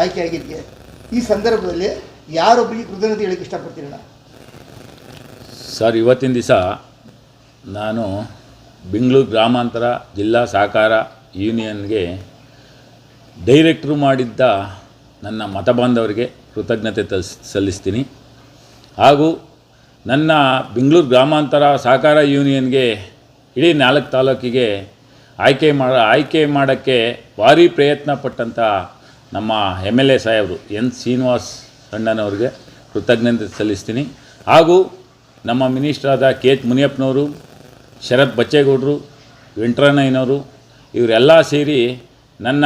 ಆಯ್ಕೆ ಆಗಿದ್ದಕ್ಕೆ ಈ ಸಂದರ್ಭದಲ್ಲಿ ಯಾರೊಬ್ಬರಿಗೆ ಕೃತಜ್ಞತೆ ಹೇಳಕ್ಕೆ ಇಷ್ಟಪಡ್ತೀರಣ್ಣ? ಸರ್, ಇವತ್ತಿನ ದಿವಸ ನಾನು ಬೆಂಗಳೂರು ಗ್ರಾಮಾಂತರ ಜಿಲ್ಲಾ ಸಹಕಾರ ಯೂನಿಯನ್ಗೆ ಡೈರೆಕ್ಟ್ರು ಮಾಡಿದ್ದ ನನ್ನ ಮತ ಬಾಂಧವರಿಗೆ ಕೃತಜ್ಞತೆ ಸಲ್ಲಿಸ್ತೀನಿ. ಹಾಗೂ ನನ್ನ ಬೆಂಗಳೂರು ಗ್ರಾಮಾಂತರ ಸಹಕಾರ ಯೂನಿಯನ್ಗೆ ಇಡೀ ನಾಲ್ಕು ತಾಲೂಕಿಗೆ ಆಯ್ಕೆ ಮಾಡ, ಆಯ್ಕೆ ಮಾಡೋಕ್ಕೆ ಭಾರಿ ಪ್ರಯತ್ನ ಪಟ್ಟಂಥ ನಮ್ಮ ಎಂ ಎಲ್ ಎ ಸಾಹೇಬರು ಎನ್ ಶ್ರೀನಿವಾಸ್ ಅಣ್ಣನವ್ರಿಗೆ ಕೃತಜ್ಞತೆ ಸಲ್ಲಿಸ್ತೀನಿ. ಹಾಗೂ ನಮ್ಮ ಮಿನಿಸ್ಟ್ರಾದ ಕೆ ಎಚ್ ಮುನಿಯಪ್ಪನವರು, ಶರತ್ ಬಚ್ಚೇಗೌಡರು ವೆಂಟ್ರಣ್ಣಯ್ಯನವರು ಇವರೆಲ್ಲ ಸೇರಿ ನನ್ನ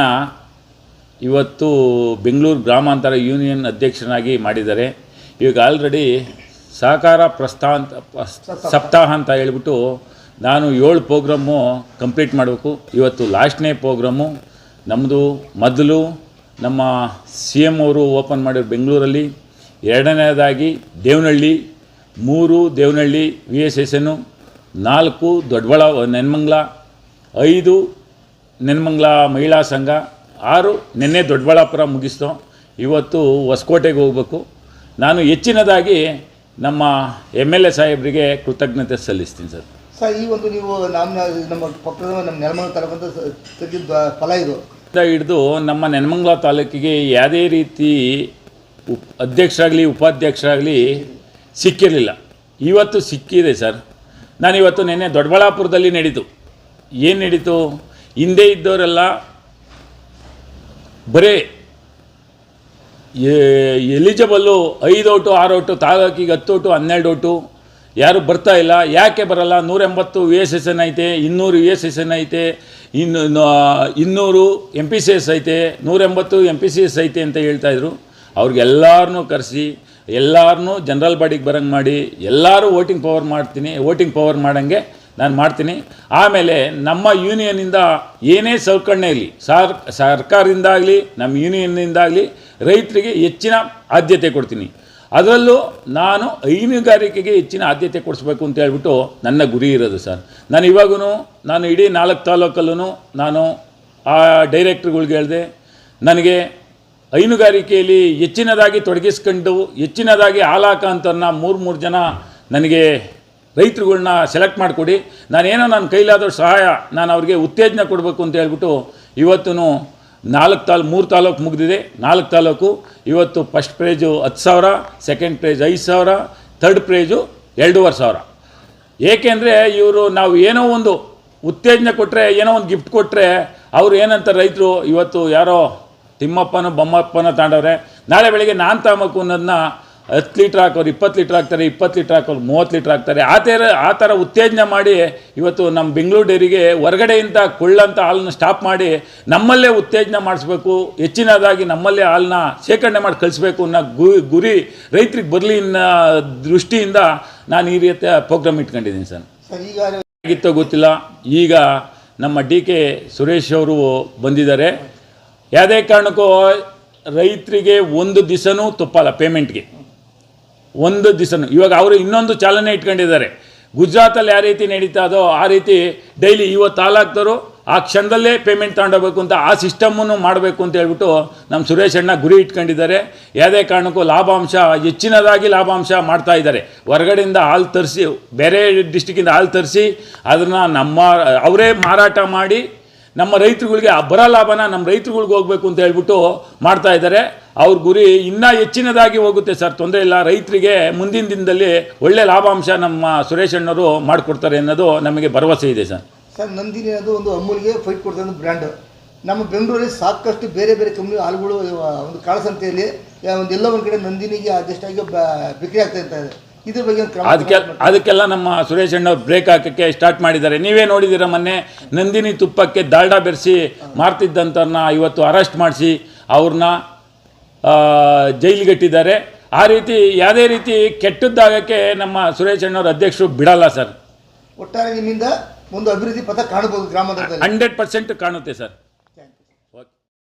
ಇವತ್ತು ಬೆಂಗಳೂರು ಗ್ರಾಮಾಂತರ ಯೂನಿಯನ್ ಅಧ್ಯಕ್ಷನಾಗಿ ಮಾಡಿದ್ದಾರೆ. ಈಗ ಆಲ್ರೆಡಿ ಸಹಕಾರ ಪ್ರಸ್ಥಾಂತ ಸಪ್ತಾಹ ಅಂತ ಹೇಳ್ಬಿಟ್ಟು ನಾನು ಏಳು ಪ್ರೋಗ್ರಾಮು ಕಂಪ್ಲೀಟ್ ಮಾಡಬೇಕು. ಇವತ್ತು ಲಾಸ್ಟ್ನೇ ಪ್ರೋಗ್ರಾಮು ನಮ್ಮದು ಮೊದಲು ನಮ್ಮ ಸಿ ಎಂ ಅವರು ಓಪನ್ ಮಾಡಿರೋ ಬೆಂಗಳೂರಲ್ಲಿ, ಎರಡನೇದಾಗಿ ದೇವನಹಳ್ಳಿ, ಮೂರು ದೇವನಹಳ್ಳಿ, ವಿ ಎಸ್ ಎಸ್ ಎನ್ನು ನಾಲ್ಕು ದೊಡ್ಡಬಳ ನೆನ್ಮಂಗ್ಲ, ಐದು ನೆನ್ಮಂಗ್ಲ ಮಹಿಳಾ ಸಂಘ, ಆರು ನಿನ್ನೆ ದೊಡ್ಡಬಳ್ಳಾಪುರ ಮುಗಿಸ್ತೋ. ಇವತ್ತು ಹೊಸಕೋಟೆಗೆ ಹೋಗಬೇಕು. ನಾನು ಹೆಚ್ಚಿನದಾಗಿ ನಮ್ಮ ಎಂ ಎಲ್ ಎ ಸಾಹೇಬರಿಗೆ ಕೃತಜ್ಞತೆ ಸಲ್ಲಿಸ್ತೀನಿ ಸರ್. ಸರ್ ಈ ಒಂದು ನೀವು ನಮ್ಮ ನಮ್ಮ ಪಕ್ಕದ ನಮ್ಮ ನೆಲಮಂಗಲ ತೆಗೆದ ಫಲ ಇದು. ಹಿಡಿದು ನಮ್ಮ ನೆಲಮಂಗಲ ತಾಲೂಕಿಗೆ ಯಾವುದೇ ರೀತಿ ಉಪ್, ಅಧ್ಯಕ್ಷರಾಗಲಿ, ಉಪಾಧ್ಯಕ್ಷರಾಗಲಿ ಸಿಕ್ಕಿರಲಿಲ್ಲ. ಇವತ್ತು ಸಿಕ್ಕಿದೆ ಸರ್. ನಾನು ಇವತ್ತು ನಿನ್ನೆ ದೊಡ್ಡಬಳ್ಳಾಪುರದಲ್ಲಿ ನಡೀತು. ಏನು ನಡೀತು? ಹಿಂದೆ ಇದ್ದವರೆಲ್ಲ ಬರೀ ಎಲಿಜಿಬಲ್ಲು ಐದು ಔಟು ಆರು ಔಟು ತಾಲೂಕಿಗೆ ಹತ್ತು ಔಟು ಹನ್ನೆರಡು ಓಟು ಯಾರು ಬರ್ತಾ ಇಲ್ಲ, ಯಾಕೆ ಬರಲ್ಲ? ನೂರ ಎಂಬತ್ತು ವಿ ಎಸ್ ಎಸ್ ಎನ್ ಐತೆ, ಇನ್ನೂರು ವಿ ಎಸ್ ಎಸ್ ಎನ್ ಐತೆ, ಇನ್ನು ಇನ್ನೂರು ಎಂ ಪಿ ಸಿ ಎಸ್ ಐತೆ, ನೂರೆಂಬತ್ತು ಎಂ ಪಿ ಸಿ ಎಸ್ ಐತೆ ಅಂತ ಹೇಳ್ತಾಯಿದ್ರು ಅವ್ರಿಗೆಲ್ಲರನ್ನೂ ಕರೆಸಿ ಎಲ್ಲರನ್ನೂ ಜನರಲ್ ಬಾಡಿಗೆ ಬರಂಗೆ ಮಾಡಿ, ಎಲ್ಲರೂ ವೋಟಿಂಗ್ ಪವರ್ ಮಾಡ್ತೀನಿ, ವೋಟಿಂಗ್ ಪವರ್ ಮಾಡೋಂಗೆ ನಾನು ಮಾಡ್ತೀನಿ. ಆಮೇಲೆ ನಮ್ಮ ಯೂನಿಯನ್ನಿಂದ ಏನೇ ಸೌಕರ್ಣೆ ಇರಲಿ, ಸರ್ ಸರ್ಕಾರದಿಂದಾಗಲಿ ನಮ್ಮ ಯೂನಿಯನ್ನಿಂದಾಗಲಿ ರೈತರಿಗೆ ಹೆಚ್ಚಿನ ಆದ್ಯತೆ ಕೊಡ್ತೀನಿ. ಅದರಲ್ಲೂ ನಾನು ಹೈನುಗಾರಿಕೆಗೆ ಹೆಚ್ಚಿನ ಆದ್ಯತೆ ಕೊಡಿಸ್ಬೇಕು ಅಂತ ಹೇಳ್ಬಿಟ್ಟು ನನ್ನ ಗುರಿ ಇರೋದು ಸರ್. ನಾನು ಇವಾಗೂ ನಾನು ಇಡೀ ನಾಲ್ಕು ತಾಲೂಕಲ್ಲೂ ನಾನು ಆ ಡೈರೆಕ್ಟ್ರುಗಳ್ಗೆ ಹೇಳಿದೆ, ನನಗೆ ಹೈನುಗಾರಿಕೆಯಲ್ಲಿ ಹೆಚ್ಚಿನದಾಗಿ ತೊಡಗಿಸ್ಕೊಂಡು ಹೆಚ್ಚಿನದಾಗಿ ಹಾಲಾಕ ಅಂತನ್ನ ಮೂರು ಮೂರು ಜನ ನನಗೆ ರೈತರುಗಳ್ನ ಸೆಲೆಕ್ಟ್ ಮಾಡಿಕೊಡಿ. ನಾನೇನೋ ನನ್ನ ಕೈಲಾದಷ್ಟು ಸಹಾಯ, ನಾನು ಅವ್ರಿಗೆ ಉತ್ತೇಜನ ಕೊಡಬೇಕು ಅಂತ ಹೇಳ್ಬಿಟ್ಟು ಇವತ್ತು ನಾಲ್ಕು ತಾಲ್, ಮೂರು ತಾಲೂಕು ಮುಗಿದಿದೆ. ನಾಲ್ಕು ತಾಲೂಕು, ಇವತ್ತು ಫಸ್ಟ್ ಪ್ರೈಜು ಹತ್ತು ಸಾವಿರ ಸೆಕೆಂಡ್ ಪ್ರೈಜ್ ಐದು ಸಾವಿರ ಥರ್ಡ್ ಪ್ರೈಜು ಎರಡೂವರೆ ಸಾವಿರ. ಏಕೆಂದರೆ ಇವರು ನಾವು ಏನೋ ಒಂದು ಉತ್ತೇಜನ ಕೊಟ್ಟರೆ ಏನೋ ಒಂದು ಗಿಫ್ಟ್ ಕೊಟ್ಟರೆ ಅವರು ಏನಂತ ರೈತರು ಇವತ್ತು ಯಾರೋ ತಿಮ್ಮಪ್ಪನೋ, ಬೊಮ್ಮಪ್ಪನೋ ತಾಂಡವ್ರೆ, ನಾಳೆ ಬೆಳಿಗ್ಗೆ ನಾನು ತಗೋಬೇಕು ಅನ್ನೋದನ್ನ ಹತ್ತು ಲೀಟ್ರ್ ಹಾಕೋರು ಇಪ್ಪತ್ತು ಲೀಟ್ರ್ ಹಾಕ್ತಾರೆ ಇಪ್ಪತ್ತು ಲೀಟ್ರ್ ಹಾಕೋರು ಮೂವತ್ತು ಲೀಟ್ರ್ ಹಾಕ್ತಾರೆ. ಆ ಥರ ಆ ಥರ ಉತ್ತೇಜನ ಮಾಡಿ ಇವತ್ತು ನಮ್ಮ ಬೆಂಗಳೂರು ಡೈರಿಗೆ ಹೊರಗಡೆಯಿಂದ ಕೊಳ್ಳಂಥ ಹಾಲನ್ನ ಸ್ಟಾಪ್ ಮಾಡಿ ನಮ್ಮಲ್ಲೇ ಉತ್ತೇಜನ ಮಾಡಿಸ್ಬೇಕು ಹೆಚ್ಚಿನದಾಗಿ ನಮ್ಮಲ್ಲೇ ಹಾಲನ್ನ ಶೇಖರಣೆ ಮಾಡಿ ಕಳಿಸ್ಬೇಕು ಅನ್ನೋ ಗು ಗುರಿ ರೈತರಿಗೆ ಬರಲಿ ಅನ್ನೋ ದೃಷ್ಟಿಯಿಂದ ನಾನು ಈ ರೀತಿಯ ಪ್ರೋಗ್ರಾಮ್ ಇಟ್ಕೊಂಡಿದ್ದೀನಿ ಸರ್. ಆಗಿತ್ತೋ ಗೊತ್ತಿಲ್ಲ ಈಗ ನಮ್ಮ ಡಿ ಕೆ ಸುರೇಶ್ ಅವರು ಬಂದಿದ್ದಾರೆ. ಯಾವುದೇ ಕಾರಣಕ್ಕೂ ರೈತರಿಗೆ ಒಂದು ದಿವಸನೂ ತಪ್ಪಲ್ಲ ಪೇಮೆಂಟ್ಗೆ ಒಂದು ದಿವಸನೂ ಇವಾಗ ಅವರು ಇನ್ನೊಂದು ಚಾಲನೆ ಇಟ್ಕೊಂಡಿದ್ದಾರೆ. ಗುಜರಾತಲ್ಲಿ ಯಾವ ರೀತಿ ನಡೀತಾ ಅದೋ ಆ ರೀತಿ ಡೈಲಿ ಇವತ್ತು ಹಾಲಾಗ್ತಾರೋ ಆ ಕ್ಷಣದಲ್ಲೇ ಪೇಮೆಂಟ್ ತಗೊಂಡೋಗ್ಬೇಕು ಅಂತ ಆ ಸಿಸ್ಟಮನ್ನು ಮಾಡಬೇಕು ಅಂತ ಹೇಳ್ಬಿಟ್ಟು ನಮ್ಮ ಸುರೇಶ್ ಅಣ್ಣ ಗುರಿ ಇಟ್ಕೊಂಡಿದ್ದಾರೆ. ಯಾವುದೇ ಕಾರಣಕ್ಕೂ ಲಾಭಾಂಶ, ಹೆಚ್ಚಿನದಾಗಿ ಲಾಭಾಂಶ ಮಾಡ್ತಾ ಇದ್ದಾರೆ. ಹೊರಗಡೆಯಿಂದ ಹಾಲು ತರಿಸಿ, ಬೇರೆ ಡಿಸ್ಟಿಕ್ಕಿಂದ ಹಾಲು ತರಿಸಿ, ಅದನ್ನು ನಮ್ಮ ಅವರೇ ಮಾರಾಟ ಮಾಡಿ ನಮ್ಮ ರೈತರುಗಳಿಗೆ ಆ ಲಾಭನ ನಮ್ಮ ರೈತರುಗಳಿಗೆ ಹೋಗಬೇಕು ಅಂತ ಹೇಳ್ಬಿಟ್ಟು ಮಾಡ್ತಾ ಇದ್ದಾರೆ. ಅವ್ರ ಗುರಿ ಇನ್ನೂ ಹೆಚ್ಚಿನದಾಗಿ ಹೋಗುತ್ತೆ ಸರ್, ತೊಂದರೆ ಇಲ್ಲ. ರೈತರಿಗೆ ಮುಂದಿನ ದಿನದಲ್ಲಿ ಒಳ್ಳೆ ಲಾಭಾಂಶ ನಮ್ಮ ಸುರೇಶ್ ಅಣ್ಣವರು ಮಾಡಿಕೊಡ್ತಾರೆ ಅನ್ನೋದು ನಮಗೆ ಭರವಸೆ ಇದೆ ಸರ್. ಸರ್, ನಂದಿನಿ ಅದು ಒಂದು ಅಮೂಲ್ಗೆ ಫೈಟ್ ಕೊಡ್ತಾ ಒಂದು ಬ್ರ್ಯಾಂಡ್ ನಮ್ಮ ಬೆಂಗಳೂರಲ್ಲಿ ಸಾಕಷ್ಟು ಬೇರೆ ಬೇರೆ ಕಂಪ್ನಿ ಹಾಲುಗಳು ಒಂದು ಕಾಳಸಂತೆಯಲ್ಲಿ ಒಂದು ಎಲ್ಲ ಒಂದು ಕಡೆ ನಂದಿನಿಗೆ ಅಡ್ಜಸ್ಟ್ ಆಗಿ ಬಿಕ್ರಿ ಆಗ್ತಾ ಇರ್ತಾರೆ ಇದ್ರ ಬಗ್ಗೆ ಅದಕ್ಕೆ ಅದಕ್ಕೆಲ್ಲ ನಮ್ಮ ಸುರೇಶ್ ಅಣ್ಣವ್ರು ಬ್ರೇಕ್ ಹಾಕಕ್ಕೆ ಸ್ಟಾರ್ಟ್ ಮಾಡಿದ್ದಾರೆ. ನೀವೇ ನೋಡಿದಿರ ಮೊನ್ನೆ ನಂದಿನಿ ತುಪ್ಪಕ್ಕೆ ದಾಲ್ಡಾ ಬೆರೆಸಿ ಮಾರ್ತಿದ್ದಂಥವ್ರನ್ನ ಇವತ್ತು ಅರೆಸ್ಟ್ ಮಾಡಿಸಿ ಅವ್ರನ್ನ ಜೈಲಿಗಟ್ಟಿದ್ದಾರೆ ಆ ರೀತಿ ಯಾವುದೇ ರೀತಿ ಕೆಟ್ಟದ್ದಾಗಕ್ಕೆ ನಮ್ಮ ಸುರೇಶ್ ಅಣ್ಣವ್ರ ಅಧ್ಯಕ್ಷರು ಬಿಡಲ್ಲ ಸರ್. ಒಟ್ಟಾರೆ ನಿಮ್ಮಿಂದ ಒಂದು ಅಭಿವೃದ್ಧಿ ಪಥ ಕಾಣಬಹುದು ಗ್ರಾಮದಲ್ಲಿ ಹಂಡ್ರೆಡ್ ಪರ್ಸೆಂಟ್ ಕಾಣುತ್ತೆ ಸರ್.